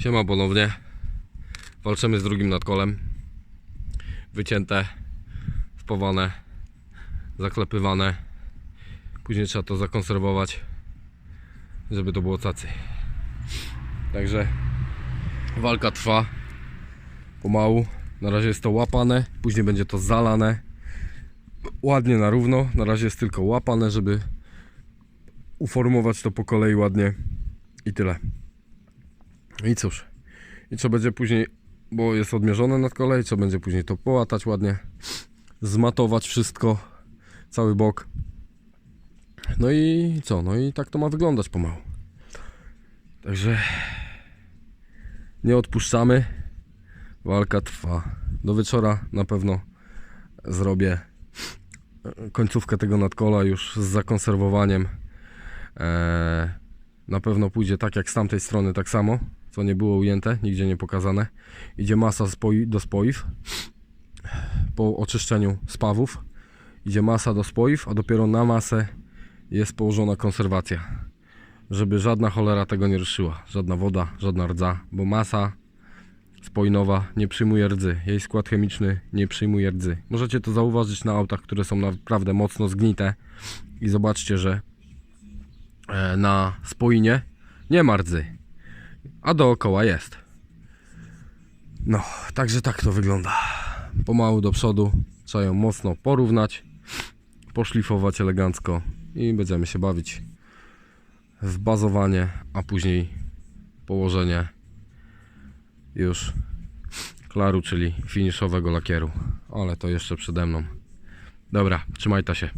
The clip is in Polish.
Siema ponownie. Walczymy z drugim nadkolem. Wycięte, wpowane, zaklepywane. Później trzeba to zakonserwować, żeby to było cacy. Także walka trwa pomału. Na razie jest to łapane, później będzie to zalane. Ładnie na równo. Na razie jest tylko łapane, żeby uformować to po kolei ładnie. I tyle. I cóż. I co będzie później, bo jest odmierzone nad kolej, co będzie później to połatać ładnie, zmatować wszystko, cały bok. No i co? No i tak to ma wyglądać pomału. Także nie odpuszczamy. Walka trwa. Do wieczora na pewno zrobię końcówkę tego nadkola już z zakonserwowaniem. Eee, na pewno pójdzie tak jak z tamtej strony, tak samo, co nie było ujęte, nigdzie nie pokazane. Idzie masa spoi, do spoiw po oczyszczeniu spawów. Idzie masa do spoiw, a dopiero na masę jest położona konserwacja. Żeby żadna cholera tego nie ruszyła. Żadna woda, żadna rdza, bo masa spojnowa nie przyjmuje rdzy. Jej skład chemiczny nie przyjmuje rdzy. Możecie to zauważyć na autach, które są naprawdę mocno zgnite i zobaczcie, że e, na spoinie nie ma rdzy, a dookoła jest. No, także tak to wygląda. Pomału do przodu, trzeba ją mocno porównać, poszlifować elegancko i będziemy się bawić w bazowanie, a później położenie już klaru, czyli finiszowego lakieru. Ale to jeszcze przede mną. Dobra, trzymaj ta się.